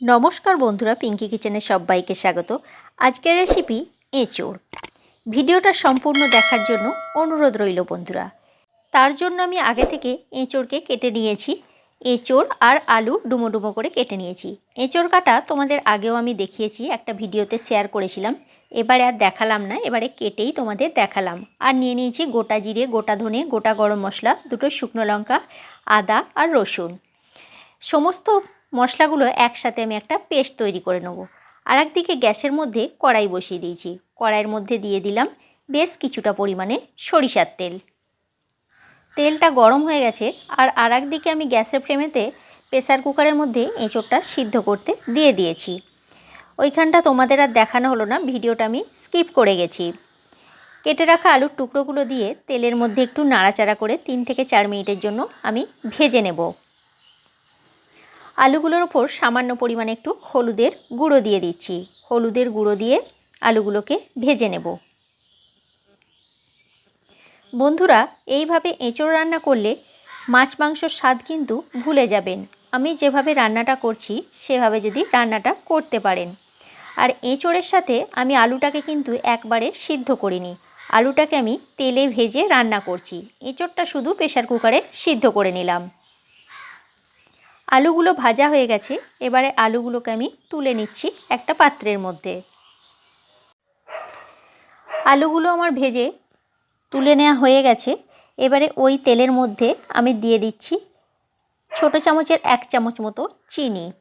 নমস্কার বন্ধুরা পিঙ্কি কিচেনে সবাইকে স্বাগত। আজকের রেসিপি এঁচোড়। ভিডিওটা সম্পূর্ণ দেখার জন্য অনুরোধ রইল বন্ধুরা। তার জন্য আমি আগে থেকে এঁচোড়কে কেটে নিয়েছি। এঁচোড় আর আলু ডুমো ডুমো করে কেটে নিয়েছি। এঁচোড় কাটা তোমাদের আগেও আমি দেখিয়েছি, একটা ভিডিওতে শেয়ার করেছিলাম। এবারে আর দেখালাম না, এবারে কেটেই তোমাদের দেখালাম। আর নিয়ে নিয়েছি গোটা জিরে, গোটা ধনে, গোটা গরম মশলা, দুটো শুকনো লঙ্কা, আদা আর রসুন। সমস্ত মশলাগুলো একসাথে আমি একটা পেস্ট তৈরি করে নেব। আর একদিকে গ্যাসের মধ্যে কড়াই বসিয়ে দিয়েছি। কড়াইয়ের মধ্যে দিয়ে দিলাম বেশ কিছুটা পরিমাণে সরিষার তেল। তেলটা গরম হয়ে গেছে আর আর একদিকে আমি গ্যাসের ফ্লেমেতে প্রেসার কুকারের মধ্যে এঁচোড়টা সিদ্ধ করতে দিয়ে দিয়েছি। ওইখানটা তোমাদের আর দেখানো হলো না, ভিডিওটা আমি স্কিপ করে গেছি। কেটে রাখা আলুর টুকরোগুলো দিয়ে তেলের মধ্যে একটু নাড়াচাড়া করে তিন থেকে চার মিনিটের জন্য আমি ভেজে নেব। আলুগুলোর ওপর সামান্য পরিমাণে একটু হলুদের গুঁড়ো দিয়ে দিচ্ছি। হলুদের গুঁড়ো দিয়ে আলুগুলোকে ভেজে নেব। বন্ধুরা, এইভাবে এঁচড় রান্না করলে মাছ মাংসর স্বাদ কিন্তু ভুলে যাবেন। আমি যেভাবে রান্নাটা করছি, সেভাবে যদি রান্নাটা করতে পারেন। আর এঁচড়ের সাথে আমি আলুটাকে কিন্তু একবারে সিদ্ধ করিনি। আলুটাকে আমি তেলে ভেজে রান্না করছি। এঁচড়টা শুধু প্রেশার কুকারে সিদ্ধ করে নিলাম। আলুগুলো ভাজা হয়ে গেছে। এবারে আলুগুলোকে আমি তুলে নিচ্ছি একটা পাত্রের মধ্যে। আলুগুলো আমার ভেজে তুলে নেওয়া হয়ে গেছে। এবারে ওই তেলের মধ্যে আমি দিয়ে দিচ্ছি ছোট চামচের এক চামচ মতো চিনি।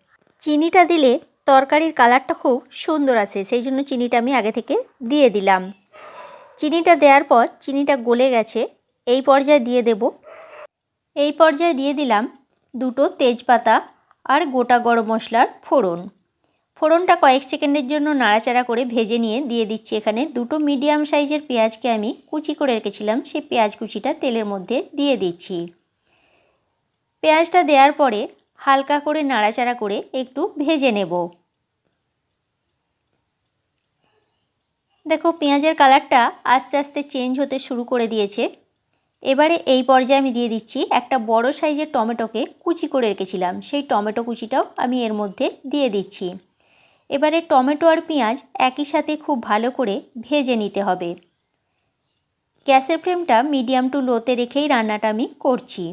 চিনিটা দিলে তরকারির কালারটা খুব সুন্দর আসে, সেই জন্য চিনিটা আমি আগে থেকে দিয়ে দিলাম। চিনিটা দেওয়ার পর চিনিটা গলে গেছে। এই পর্যায়ে দিয়ে দেব। এই পর্যায়ে দিয়ে দিলাম দুটো তেজপাতা আর গোটা গরম মশলার ফোড়ন। ফোড়নটা কয়েক সেকেন্ডের জন্য নাড়াচাড়া করে ভেজে নিয়ে দিয়ে দিচ্ছি এখানে দুটো মিডিয়াম সাইজের পেঁয়াজকে আমি কুচি করে রেখেছিলাম, সেই পেঁয়াজ কুচিটা তেলের মধ্যে দিয়ে দিচ্ছি। পেঁয়াজটা দেওয়ার পরে হালকা করে নাড়াচাড়া করে একটু ভেজে নেব। দেখো, পেঁয়াজের কালারটা আস্তে আস্তে চেঞ্জ হতে শুরু করে দিয়েছে। এবারে এই পর্যায়ে আমি দিয়ে দিচ্ছি একটা বড় সাইজের টমেটোকে কুচি করে রেখেছিলাম। সেই টমেটো কুচিটাও আমি এর মধ্যে দিয়ে দিচ্ছি। এবারে টমেটো আর পেঁয়াজ একই সাথে খুব ভালো করে ভেজে নিতে হবে। গ্যাসের ফ্লেমটা মিডিয়াম টু লোতে রেখেই রান্নাটা আমি করছি।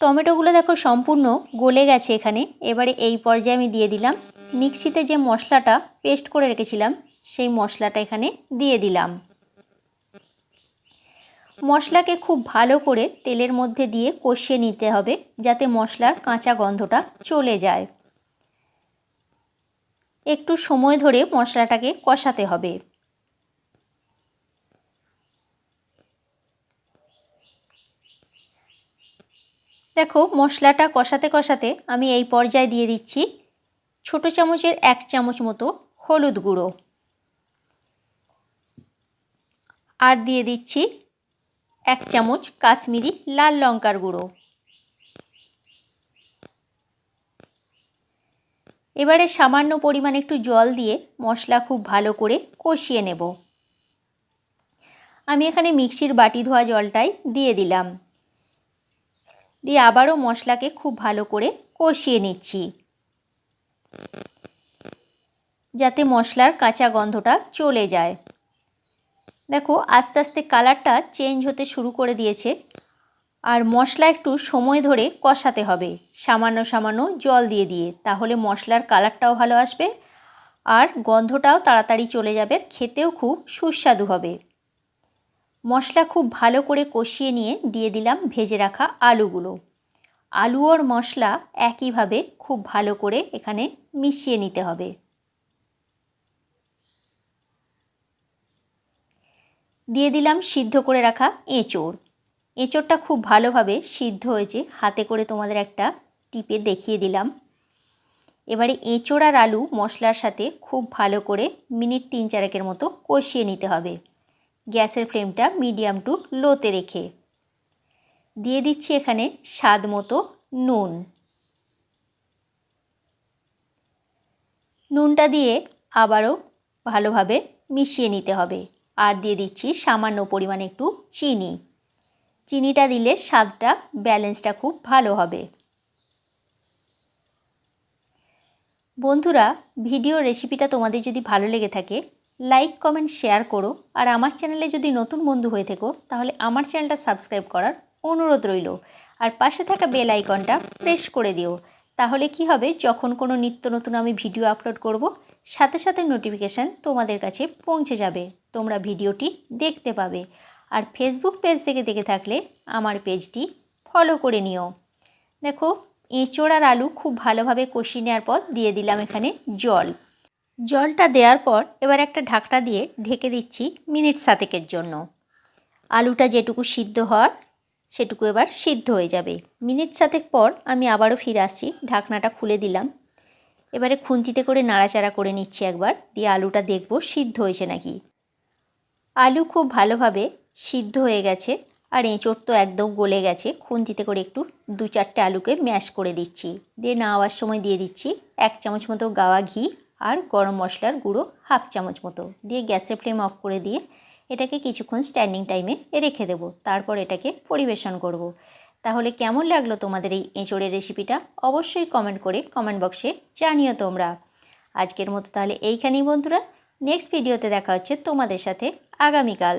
টমেটোগুলো দেখো সম্পূর্ণ গলে গেছে এখানে। এবারে এই পর্যায়ে আমি দিয়ে দিলাম মিক্সিতে যে মশলাটা পেস্ট করে রেখেছিলাম, সেই মশলাটা এখানে দিয়ে দিলাম। মশলাকে খুব ভালো করে তেলের মধ্যে দিয়ে কষিয়ে নিতে হবে যাতে মশলার কাঁচা গন্ধটা চলে যায়। একটু সময় ধরে মশলাটাকে কষাতে হবে। দেখো, মশলাটা কষাতে কষাতে আমি এই পর্যায়ে দিয়ে দিচ্ছি ছোট চামচের এক চামচ মতো হলুদ গুঁড়ো। আর দিয়ে দিচ্ছি এক চামচ কাশ্মীরি লাল লঙ্কার গুঁড়ো। এবারে সামান্য পরিমাণ একটু জল দিয়ে মশলা খুব ভালো করে কষিয়ে নেব। আমি এখানে মিক্সির বাটি ধোয়া জলটাই দিয়ে দিলাম। দিয়ে আবারও মশলাকে খুব ভালো করে কষিয়ে নিচ্ছি। যাতে মশলার কাঁচা গন্ধটা চলে যায়। দেখো, আস্তে আস্তে কালারটা চেঞ্জ হতে শুরু করে দিয়েছে। আর মশলা একটু সময় ধরে কষাতে হবে। সামান্য সামান্য জল দিয়ে দিয়ে, তাহলে মশলার কালারটাও ভালো আসবে আর গন্ধটাও তাড়াতাড়ি চলে যাবে খেতেও খুব সুস্বাদু হবে। মশলা খুব ভালো করে কষিয়ে নিয়ে দিয়ে দিলাম ভেজে রাখা আলুগুলো। আলু আর মশলা একইভাবে খুব ভালো করে এখানে মিশিয়ে নিতে হবে। দিয়ে দিলাম সিদ্ধ করে রাখা এঁচোড়। এঁচোড়টা খুব ভালোভাবে সিদ্ধ হয়েছে, হাতে করে তোমাদের একটা টিপে দেখিয়ে দিলাম। এবারে এঁচোড় আর আলু মশলার সাথে খুব ভালো করে মিনিট তিন চারেকের মতো কষিয়ে নিতে হবে। গ্যাসের ফ্লেমটা মিডিয়াম টু লোতে রেখে। দিয়ে দিচ্ছি এখানে স্বাদ মতো নুন। নুনটা দিয়ে আবারও ভালোভাবে মিশিয়ে নিতে হবে। আর দিয়ে দিচ্ছি সামান্য পরিমাণে একটু চিনি। চিনিটা দিলে স্বাদটা, ব্যালেন্সটা খুব ভালো হবে। বন্ধুরা, ভিডিও রেসিপিটা তোমাদের যদি ভালো লেগে থাকে, লাইক, কমেন্ট, শেয়ার করো। আর আমার চ্যানেলে যদি নতুন বন্ধু হয়ে থেকো, তাহলে আমার চ্যানেলটা সাবস্ক্রাইব করার অনুরোধ রইল। আর পাশে থাকা বেল আইকনটা প্রেস করে দিও। তাহলে কি হবে, যখন কোনো নিত্য নতুন আমি ভিডিও আপলোড করব সাথে সাথে নোটিফিকেশান তোমাদের কাছে পৌঁছে যাবে। তোমরা ভিডিওটি দেখতে পাবে। আর ফেসবুক পেজ থেকে দেখে থাকলে আমার পেজটি ফলো করে নিও। দেখো, এঁচোড় আর আলু খুব ভালোভাবে কষিয়ে নেওয়ার পর দিয়ে দিলাম এখানে জল। জলটা দেওয়ার পর এবার একটা ঢাকটা দিয়ে ঢেকে দিচ্ছি মিনিট সাতেকের জন্য। আলুটা যেটুকু সিদ্ধ হওয়ার, সেটুকু এবার সিদ্ধ হয়ে যাবে। মিনিট সাতেক পর আমি আবারও ফিরে আসছি। ঢাকনাটা খুলে দিলাম। এবারে খুন্তিতে করে নাড়াচাড়া করে নিচ্ছি একবার, দিয়ে আলুটা দেখব সিদ্ধ হয়েছে নাকি। আলু খুব ভালোভাবে সিদ্ধ হয়ে গেছে, আর এঁচোড় তো একদম গলে গেছে। খুন্তিতে করে একটু দু চারটে আলুকে ম্যাশ করে দিচ্ছি। দিয়ে নাওয়ার সময় দিয়ে দিচ্ছি এক চামচ মতো গাওয়া ঘি আর গরম মশলার গুঁড়ো হাফ চামচ মতো। দিয়ে গ্যাসের ফ্লেম অফ করে দিয়ে এটাকে কিছুক্ষণ স্ট্যান্ডিং টাইমে রেখে দেবো। তারপর এটাকে পরিবেশন করব। তাহলে কেমন লাগল তোমাদের এই এঁচড়ের রেসিপিটা অবশ্যই কমেন্ট করে কমেন্ট বক্সে জানিও তোমরা। আজকের মতো তাহলে এইখানেই বন্ধুরা। নেক্সট ভিডিওতে দেখা হচ্ছে তোমাদের সাথে আগামীকাল।